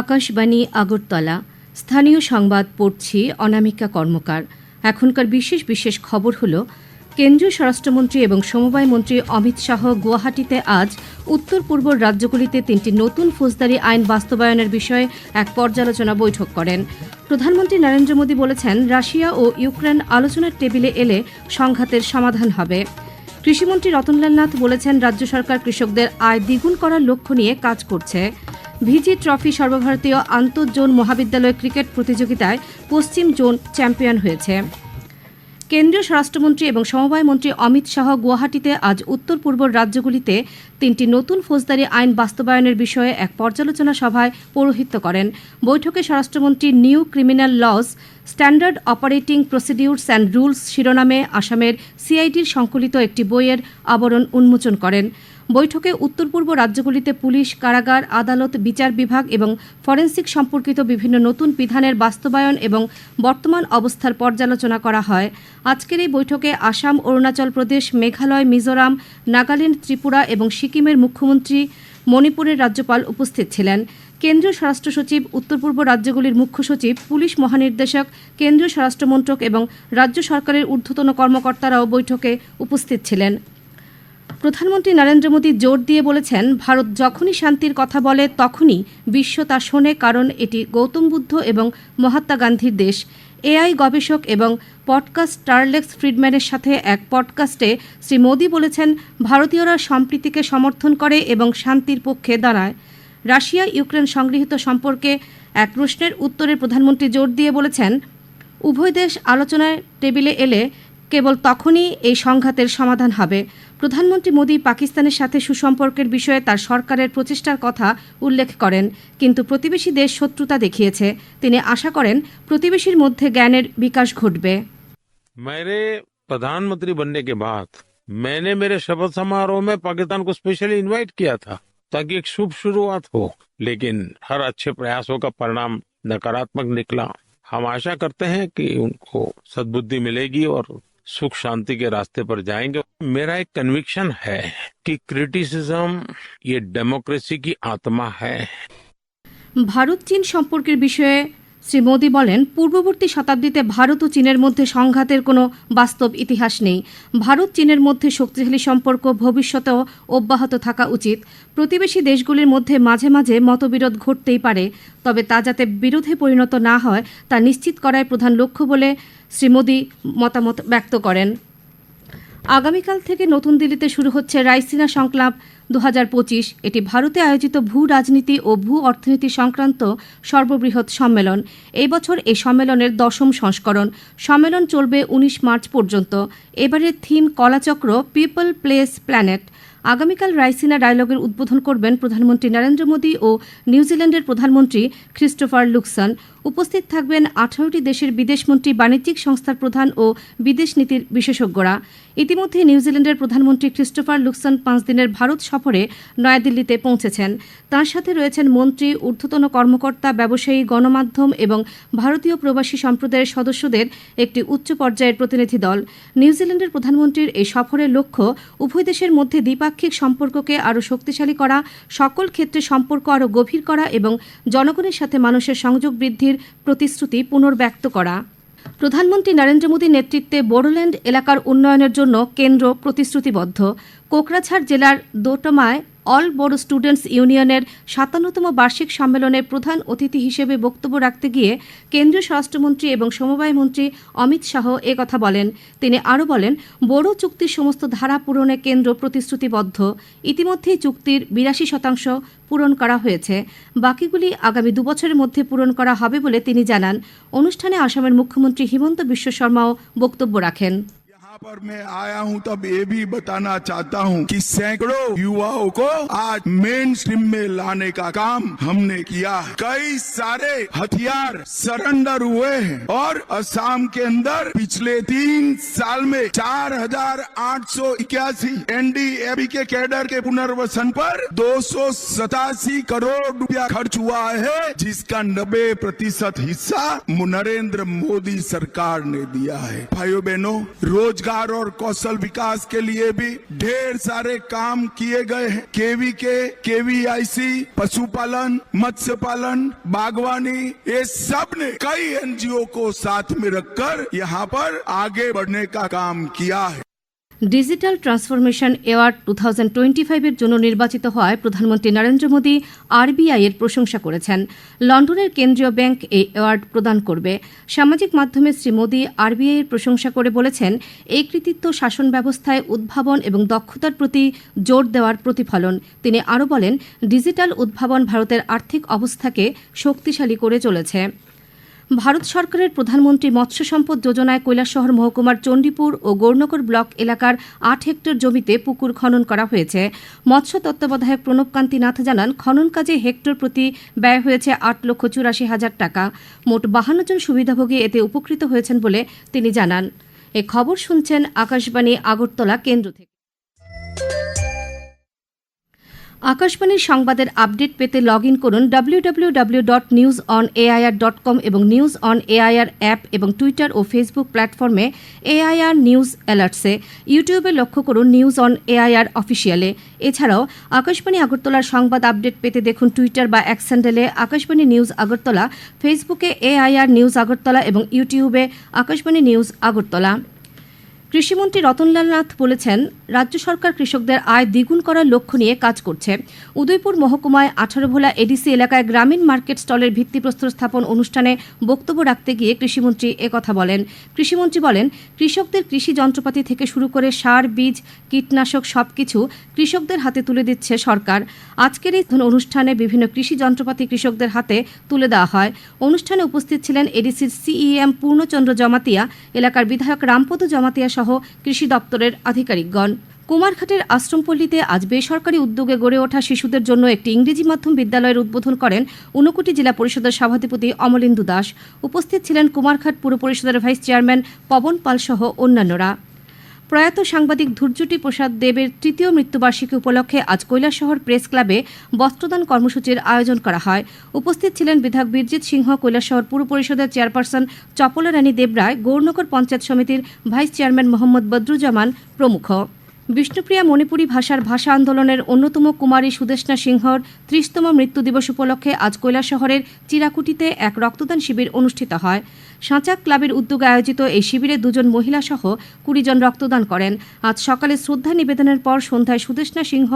আকাশবাণী আগরতলা। স্থানীয় সংবাদ পড়ছি অনামিকা কর্মকার। এখনকার বিশেষ বিশেষ খবর হল, কেন্দ্রীয় স্বরাষ্ট্রমন্ত্রী এবং সমবায় মন্ত্রী অমিত শাহ গুয়াহাটিতে আজ উত্তর পূর্ব রাজ্যগুলিতে তিনটি নতুন ফৌজদারি আইন বাস্তবায়নের বিষয়ে এক পর্যালোচনা বৈঠক করেন। প্রধানমন্ত্রী নরেন্দ্র মোদী বলেছেন, রাশিয়া ও ইউক্রেন আলোচনার টেবিলে এলে সংঘাতের সমাধান হবে। কৃষিমন্ত্রী রতনলাল নাথ বলেছেন, রাজ্য সরকার কৃষকদের আয় দ্বিগুণ করার লক্ষ্য নিয়ে কাজ করছে। ভিজি ট্রফি সর্বভারতীয় আন্তঃজোন মহাবিদ্যালয় ক্রিকেট প্রতিযোগিতায় পশ্চিম জোন চ্যাম্পিয়ন হয়েছে। কেন্দ্রীয় স্বরাষ্ট্রমন্ত্রী এবং সমবায় মন্ত্রী অমিত শাহ গুয়াহাটিতে আজ উত্তর পূর্ব রাজ্যগুলিতে তিনটি নতুন ফৌজদারি আইন বাস্তবায়নের বিষয়ে এক পর্যালোচনা সভায় পৌরোহিত্য করেন। বৈঠকে স্বরাষ্ট্রমন্ত্রী new criminal laws, standard operating procedures and rules শিরোনামে আসামের সিআইডির সংকলিত একটি বইয়ের আবরণ উন্মোচন করেন। বৈঠকে উত্তর পূর্ব রাজ্যগুলিতে পুলিশ, কারাগার, আদালত, বিচার বিভাগ এবং ফরেন্সিক সম্পর্কিত বিভিন্ন নতুন বিধানের বাস্তবায়ন এবং বর্তমান অবস্থার পর্যালোচনা করা হয়। আজকের এই বৈঠকে আসাম, অরুণাচল প্রদেশ, মেঘালয়, মিজোরাম, নাগাল্যান্ড, ত্রিপুরা এবং সিকিমের মুখ্যমন্ত্রী মণিপুরের রাজ্যপাল উপস্থিত ছিলেন। কেন্দ্রীয় স্বরাষ্ট্র সচিব, উত্তর পূর্ব রাজ্যগুলির মুখ্য সচিব, পুলিশ মহানির্দেশক, কেন্দ্রীয় স্বরাষ্ট্রমন্ত্রক এবং রাজ্য সরকারের ঊর্ধ্বতন কর্মকর্তারাও বৈঠকে উপস্থিত ছিলেন। প্রধানমন্ত্রী নরেন্দ্র মোদী জোর দিয়ে বলেছেন, ভারত যখনই শান্তির কথা বলে, তখনই বিশ্ব তা শোনে, কারণ এটি গৌতম বুদ্ধ এবং মহাত্মা গান্ধীর দেশ। এআই গবেষক এবং পডকাস্ট টার্লেক্স ফ্রিডম্যানের সাথে এক পডকাস্টে শ্রী মোদী বলেছেন, ভারতীয়রা সম্প্রীতিকে সমর্থন করে এবং শান্তির পক্ষে দাঁড়ায়। রাশিয়া ইউক্রেন সংগৃহীত সম্পর্কে এক প্রশ্নের উত্তরে প্রধানমন্ত্রী জোর দিয়ে বলেছেন, উভয় দেশ আলোচনায় টেবিলে এলে কেবল তখনই এই সংঘাতের সমাধান হবে। প্রধানমন্ত্রী মোদী পাকিস্তানের সাথে সুসম্পর্কের বিষয়ে তার সরকারের প্রচেষ্টার কথা উল্লেখ করেন কিন্তু প্রতিবেশী দেশ শত্রুতা দেখিয়েছে তিনি আশা করেন প্রতিবেশীর মধ্যে জ্ঞানের বিকাশ ঘটবে मेरे प्रधानमंत्री बनने के बाद मैंने मेरे शपथ समारोह में पाकिस्तान को स्पेशली इनवाइट किया था ताकि एक शुभ शुरुआत हो लेकिन हर अच्छे प्रयासों का परिणाम नकारात्मक निकला हम आशा करते हैं कि उनको सद्बुद्धि मिलेगी और सुख शांति के रास्ते पर जाएंगे मेरा एक कन्विक्शन है कि क्रिटिसिज्म ये डेमोक्रेसी की आत्मा है ভারত চীন সম্পর্কের বিষয়ে শ্রী মোদী বলেন, পূর্ববর্তী শতাব্দীতে ভারত ও চীনের মধ্যে সংঘাতের কোনো বাস্তব ইতিহাস নেই। ভারত, চীনের মধ্যে শক্তিশালী সম্পর্ক, ভবিষ্যতেও অব্যাহত থাকা উচিত। প্রতিবেশী দেশগুলির মধ্যে মাঝে মাঝে মতবিরোধ ঘটতেই পারে, তবে তা যাতে বিরোধে পরিণত না হয়, তা নিশ্চিত করাই প্রধান লক্ষ্য বলে শ্রী মোদী মতামত ব্যক্ত করেন। আগামীকাল থেকে নতুন দিল্লিতে শুরু হচ্ছে রাইসিনা সংক্লাব দু হাজার পঁচিশ এটি ভারতে আয়োজিত ভূ রাজনীতি ও ভূ অর্থনীতি সংক্রান্ত সর্ববৃহৎ সম্মেলন। এই বছর এই সম্মেলনের দশম সংস্করণ। সম্মেলন চলবে উনিশ মার্চ পর্যন্ত। এবারের theme Kalachakra, people place planet. আগামীকাল রাইসিনা ডায়লগের উদ্বোধন করবেন প্রধানমন্ত্রী নরেন্দ্র মোদী ও নিউজিল্যান্ডের প্রধানমন্ত্রী ক্রিস্টোফার লুকসন। উপস্থিত থাকবেন আঠারোটি দেশের বিদেশমন্ত্রী বাণিজ্যিক সংস্থার প্রধান ও বিদেশ নীতির বিশেষজ্ঞরা। ইতিমধ্যে নিউজিল্যান্ডের প্রধানমন্ত্রী ক্রিস্টোফার লুকসন পাঁচ দিনের ভারত সফরে নয়াদিল্লিতে পৌঁছেছেন। তার সাথে রয়েছেন মন্ত্রী, ঊর্ধ্বতন কর্মকর্তা, ব্যবসায়ী, গণমাধ্যম এবং ভারতীয় প্রবাসী সম্প্রদায়ের সদস্যদের একটি উচ্চ পর্যায়ের প্রতিনিধি দল। নিউজিল্যান্ডের প্রধানমন্ত্রীর এই সফরের লক্ষ্য, উভয় দেশের মধ্যে দ্বিপাক্ষিক সম্পর্ককে আরও শক্তিশালী করা, সকল ক্ষেত্রে সম্পর্ক আরও গভীর করা এবং জনগণের সাথে মানুষের সংযোগ বৃদ্ধির প্রতিশ্রুতি পুনর্ব্যক্ত করা। প্রধানমন্ত্রী নরেন্দ্র মোদীর নেতৃত্বে বোডোল্যান্ড এলাকার উন্নয়নের জন্য কেন্দ্র প্রতিশ্রুতিবদ্ধ। কোকরাঝাড় জেলার দোটমায় অল বড়ো স্টুডেন্টস ইউনিয়নের সাতান্নতম বার্ষিক সম্মেলনে প্রধান অতিথি হিসেবে বক্তব্য রাখতে গিয়ে কেন্দ্রীয় স্বরাষ্ট্রমন্ত্রী এবং সমবায় মন্ত্রী অমিত শাহ কথা বলেন। তিনি আরও বলেন, বড় চুক্তির সমস্ত ধারা পূরণে কেন্দ্র প্রতিশ্রুতিবদ্ধ। ইতিমধ্যেই চুক্তির বিরাশি শতাংশ পূরণ করা হয়েছে। বাকিগুলি আগামী দুবছরের মধ্যে পূরণ করা হবে বলে তিনি জানান। অনুষ্ঠানে আসামের মুখ্যমন্ত্রী হিমন্ত বিশ্ব শর্মাও বক্তব্য রাখেন। यहाँ पर मैं आया हूँ, तब ये भी बताना चाहता हूँ कि सैकड़ों युवाओं को आज मेन स्ट्रीम में लाने का काम हमने किया कई सारे हथियार सरेंडर हुए हैं और असम के अंदर पिछले तीन साल में चार हज़ार आठ सौ इक्यासी एनडीएबी के कैडर के पुनर्वसन पर दो सौ सतासी करोड़ रुपया खर्च हुआ है, जिसका नब्बे प्रतिशत हिस्सा नरेंद्र मोदी सरकार ने दिया है। भाइयों बहनों रोज़गार रोज़गार और कौशल विकास के लिए भी ढेर सारे काम किए गए हैं। केवी के, केवीआईसी, पशुपालन मत्स्य पालन बागवानी, ये सबने कई एनजीओ को साथ में रखकर यहाँ पर आगे बढ़ने का काम किया है। Digital transformation award two thousand twenty ফাইভের জন্য নির্বাচিত হওয়ায় প্রধানমন্ত্রী নরেন্দ্র মোদী আরবিআই এর প্রশংসা করেছেন। লন্ডনের কেন্দ্রীয় ব্যাংক এই অ্যাওয়ার্ড প্রদান করবে। সামাজিক মাধ্যমে শ্রী মোদী আরবিআই এর প্রশংসা করে বলেছেন, এই কৃতিত্ব শাসন ব্যবস্থায় উদ্ভাবন এবং দক্ষতার প্রতি জোর দেওয়ার প্রতিফলন। তিনি আরও বলেন, ডিজিটাল উদ্ভাবন ভারতের আর্থিক অবস্থাকে শক্তিশালী করে চলেছে। ভারত সরকারের প্রধানমন্ত্রী মৎস্য সম্পদ যোজনায় কৈলাসহর মহকুমার চণ্ডীপুর ও গৌরনগর ব্লক এলাকার আট হেক্টর জমিতে পুকুর খনন করা হয়েছে। মৎস্য তত্ত্বাবধায়ক প্রণবকান্তি নাথ জানান, খনন কাজে হেক্টর প্রতি ব্যয় হয়েছে আট লক্ষ চুরাশি হাজার টাকা। মোট বাহান্ন জন সুবিধাভোগী এতে উপকৃত হয়েছেন বলে তিনি জানান। এ খবর শুনছেন আকাশবাণী আগরতলা কেন্দ্র থেকে। আকাশবাণীর সংবাদের আপডেট পেতে লগ ইন করুন W W W dot news on dot com এবং নিউজ অন এআইআর অ্যাপ এবং টুইটার ও ফেসবুক প্ল্যাটফর্মে এআইআর নিউজ অ্যালার্টসে। ইউটিউবে লক্ষ্য করুন নিউজ অন এআইআর অফিসিয়ালে। এছাড়াও আকাশবাণী আগরতলার সংবাদ আপডেট পেতে দেখুন টুইটার বা এক হ্যান্ডেলে আকাশবাণী নিউজ আগরতলা, ফেসবুকে এআইআর নিউজ আগরতলা এবং ইউটিউবে আকাশবাণী নিউজ আগরতলা। কৃষিমন্ত্রী রতনলাল নাথ বলেছেন রাজ্য সরকার কৃষকদের আয় দ্বিগুণ করার লক্ষ্য নিয়ে কাজ করছে। উদয়পুর মহকুমায় আঠারো ভোলা এডিসি এলাকায় গ্রামীণ মার্কেট স্টলের ভিত্তিপ্রস্তর স্থাপন অনুষ্ঠানে বক্তব্য রাখতে গিয়ে কৃষিমন্ত্রী একথা বলেন। কৃষিমন্ত্রী বলেন, কৃষকদের কৃষি যন্ত্রপাতি থেকে শুরু করে সার, বীজ, কীটনাশক সবকিছু কৃষকদের হাতে তুলে দিচ্ছে সরকার। আজকের এই অনুষ্ঠানে বিভিন্ন কৃষি যন্ত্রপাতি কৃষকদের হাতে তুলে দেওয়া হয়। অনুষ্ঠানে উপস্থিত ছিলেন এডিসির সিইএম পূর্ণচন্দ্র জমাতিয়া, এলাকার বিধায়ক রামপদ জমাতিয়া সহ কৃষি দপ্তরের আধিকারিকগণ। কুমারঘাটের আশ্রমপল্লীতে আজ বেসরকারি উদ্যোগে গড়ে ওঠা শিশুদের জন্য একটি ইংরেজি মাধ্যম বিদ্যালয়ের উদ্বোধন করেন ঊনকোটি জেলা পরিষদের সভাধিপতি অমলেন্দু দাস। উপস্থিত ছিলেন কুমারঘাট পুর পরিষদের ভাইস চেয়ারম্যান পবন পাল সহ অন্যান্যরা। প্রয়াত সাংবাদিক ধূর্যটি প্রসাদ দেবের তৃতীয় মৃত্যুবার্ষিকী উপলক্ষে আজ কৈলাসহর প্রেস ক্লাবে বস্ত্রদান কর্মসূচির আয়োজন করা হয়। উপস্থিত ছিলেন বিধায়ক বীরজিৎ সিংহ, কৈলাসহর পুর পরিষদের চেয়ারপারসন চপলা রানী দেবরায়, গৌরনগর পঞ্চায়েত সমিতির ভাইস চেয়ারম্যান মোহাম্মদ বদরুজ্জামান প্রমুখ। বিষ্ণুপ্রিয়া মণিপুরী ভাষার ভাষা আন্দোলনের অন্যতম কুমারী সুদেষ্ণা সিংহর ত্রিশতম মৃত্যু দিবস উপলক্ষে আজ কৈলাসহরের চিরাকুটিতে এক রক্তদান শিবির অনুষ্ঠিত হয়। সাঁচাক ক্লাবের উদ্যোগে আয়োজিত এই শিবিরে দুজন মহিলা সহ কুড়ি জন রক্তদান করেন। আজ সকালে শ্রদ্ধা নিবেদনের পর সন্ধ্যায় সুদেষ্ণা সিংহ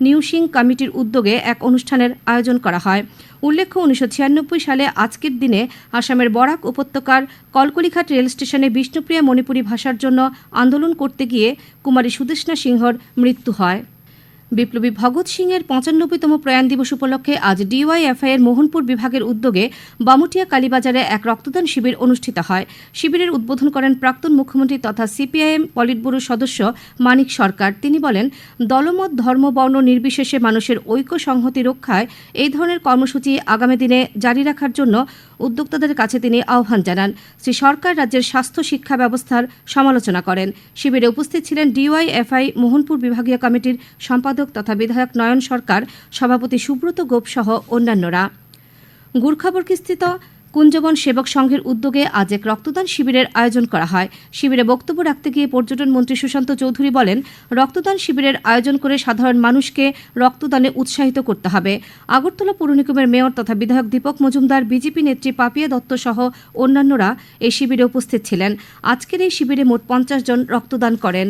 নিউসিং কমিটির উদ্যোগে এক অনুষ্ঠানের আয়োজন করা হয়। উল্লেখ্য, উনিশশো ছিয়ানব্বই সালে আজকের দিনে আসামের বরাক উপত্যকার কলকলিঘাট রেল স্টেশনে বিষ্ণুপ্রিয়া মণিপুরী ভাষার জন্য আন্দোলন করতে গিয়ে কুমারী সুদেষ্ণা সিংহর মৃত্যু হয়। বিপ্লবী ভগৎ সিংয়ের পঁচানব্বইতম প্রয়াণ দিবস উপলক্ষে আজ ডিওয়াইএফআই এর মোহনপুর বিভাগের উদ্যোগে বামুটিয়া কালীবাজারে এক রক্তদান শিবির অনুষ্ঠিত হয়। শিবিরের উদ্বোধন করেন প্রাক্তন মুখ্যমন্ত্রী তথা সিপিআইএম পলিটব্যুরোর সদস্য মানিক সরকার। তিনি বলেন, দলমত, ধর্ম, বর্ণ নির্বিশেষে মানুষের ঐক্য সংহতি রক্ষায় এই ধরনের কর্মসূচি আগামী দিনে জারি রাখার জন্য উদ্যোক্তাদের কাছে তিনি আহ্বান জানান। শ্রী সরকার রাজ্যের স্বাস্থ্য শিক্ষা ব্যবস্থার সমালোচনা করেন। শিবিরে উপস্থিত ছিলেন ডিওয়াইএফআই মোহনপুর বিভাগীয় কমিটির সম্পাদক তথা বিধায়ক নয়ন সরকার, সভাপতি সুব্রত গোপ সহ অন্যান্যরা। গুর্খাবর্গীস্থিত কুঞ্জবন সেবক সংঘের উদ্যোগে আজ এক রক্তদান শিবিরের আয়োজন করা হয়। শিবিরে বক্তব্য রাখতে গিয়ে পর্যটন মন্ত্রী সুশান্ত চৌধুরী বলেন, রক্তদান শিবিরের আয়োজন করে সাধারণ মানুষকে রক্তদানে উৎসাহিত করতে হবে। আগরতলা পৌর নিগমের মেয়র তথা বিধায়ক দীপক মজুমদার, বিজেপি নেত্রী পাপিয়া দত্ত সহ অন্যান্যরা এই শিবিরে উপস্থিত ছিলেন। আজকের এই শিবিরে মোট পঞ্চাশ জন রক্তদান করেন।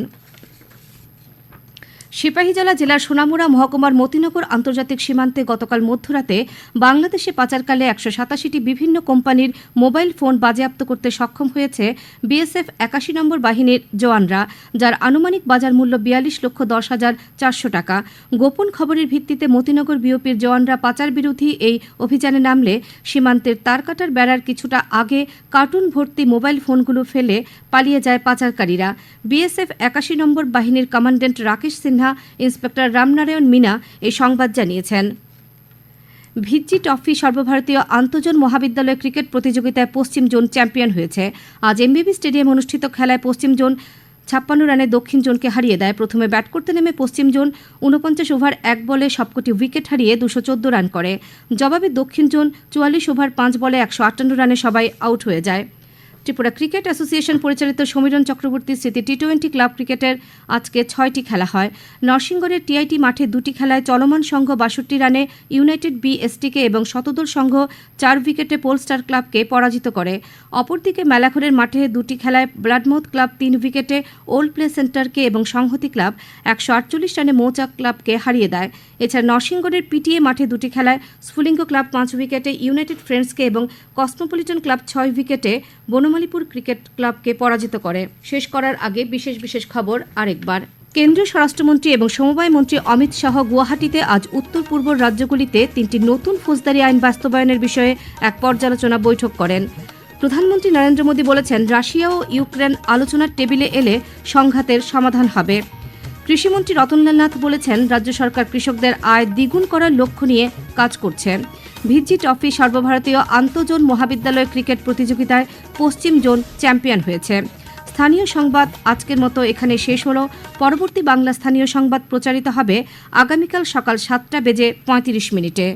সিপাহীজলা জেলার সোনামুড়া মহকুমার মতিনগর আন্তর্জাতিক সীমান্তে গতকাল মধ্যরাতে বাংলাদেশে পাচারকালে একশো সাতাশিটি বিভিন্ন কোম্পানির মোবাইল ফোন বাজেয়াপ্ত করতে সক্ষম হয়েছে বিএসএফ একাশি নম্বর বাহিনীর জওয়ানরা, যার আনুমানিক বাজার মূল্য বিয়াল্লিশ লক্ষ দশ হাজার চারশো টাকা। গোপন খবরের ভিত্তিতে মতিনগর বিওপির জওয়ানরা পাচার বিরোধী এই অভিযানে নামলে সীমান্তের তারকাটার বেড়ার কিছুটা আগে কার্টুন ভর্তি মোবাইল ফোনগুলো ফেলে পালিয়ে যায় পাচারকারীরা। বিএসএফ একাশি নম্বর বাহিনীর কমান্ড্যান্ট রাকেশ সিনহা ইন্সপেক্টর রামনারায়ণ মিনা এই সংবাদ জানিয়েছেন। ভিজ্জি ট্রফি সর্বভারতীয় আন্তজন মহাবিদ্যালয় ক্রিকেট প্রতিযোগিতায় পশ্চিম জোন চ্যাম্পিয়ন হয়েছে। আজ এমবিবি স্টেডিয়াম অনুষ্ঠিত খেলায় পশ্চিম জোন ছাপ্পান্ন রানে দক্ষিণ জোনকে হারিয়ে দেয়। প্রথমে ব্যাট করতে নেমে পশ্চিম জোন উনপঞ্চাশ ওভার এক বলে সবকটি উইকেট হারিয়ে দুশো চোদ্দ রান করে। জবাবে দক্ষিণ জোন চুয়াল্লিশ ওভার পাঁচ বলে একশো আটান্ন রানে সবাই আউট হয়ে যায়। ত্রিপুরা ক্রিকেট অ্যাসোসিয়েশন পরিচালিত সমীরণ চক্রবর্তী স্মৃতি টি টোয়েন্টি ক্লাব ক্রিকেটের আজকে ছয়টি খেলা হয়। নরসিংগড়ের টিআইটি মাঠে দুটি খেলায় চলমান সংঘ বাষট্টি রানে ইউনাইটেড বিএসটিকে এবং শতদূর সংঘ চার উইকেটে পোলস্টার ক্লাবকে পরাজিত করে। অপরদিকে মেলাঘরের মাঠে দুটি খেলায় ব্লাডমাউথ ক্লাব তিন উইকেটে ওল্ড প্লে সেন্টারকে এবং সংহতি ক্লাব একশো আটচল্লিশ রানে মৌচাক ক্লাবকে হারিয়ে দেয়। এছাড়া নরসিংগড়ের পিটিএ মাঠে দুটি খেলায় স্ফুলিঙ্গ ক্লাব পাঁচ উইকেটে ইউনাইটেড ফ্রেন্ডসকে এবং কসমোপলিটন ক্লাব ছয় উইকেটে বনমালীপুর ক্রিকেট ক্লাবকে পরাজিত করে। শেষ করার আগে বিশেষ বিশেষ খবর আরেকবার। কেন্দ্রীয় স্বরাষ্ট্রমন্ত্রী এবং সমবায় মন্ত্রী অমিত শাহ গুয়াহাটিতে আজ উত্তর পূর্ব রাজ্যগুলিতে তিনটি নতুন ফৌজদারি আইন বাস্তবায়নের বিষয়ে এক পর্যালোচনা বৈঠক করেন। প্রধানমন্ত্রী নরেন্দ্র মোদী বলেছেন, রাশিয়া ও ইউক্রেন আলোচনার টেবিলে এলে সংঘাতের সমাধান হবে। কৃষিমন্ত্রী রতনলাল নাথ বলেছেন, রাজ্য সরকার কৃষকদের আয় দ্বিগুণ করার লক্ষ্য নিয়ে কাজ করছে। ভিজি ট্রফি সর্বভারতীয় আন্তজোন মহাবিদ্যালয় ক্রিকেট প্রতিযোগিতায় পশ্চিম জোন চ্যাম্পিয়ন হয়েছে। স্থানীয় সংবাদ আজকের মতো এখানে শেষ হলো। পরবর্তী বাংলা স্থানীয় সংবাদ প্রচারিত হবে আগামীকাল সকাল সাতটা বেজে পঁয়ত্রিশ মিনিটে।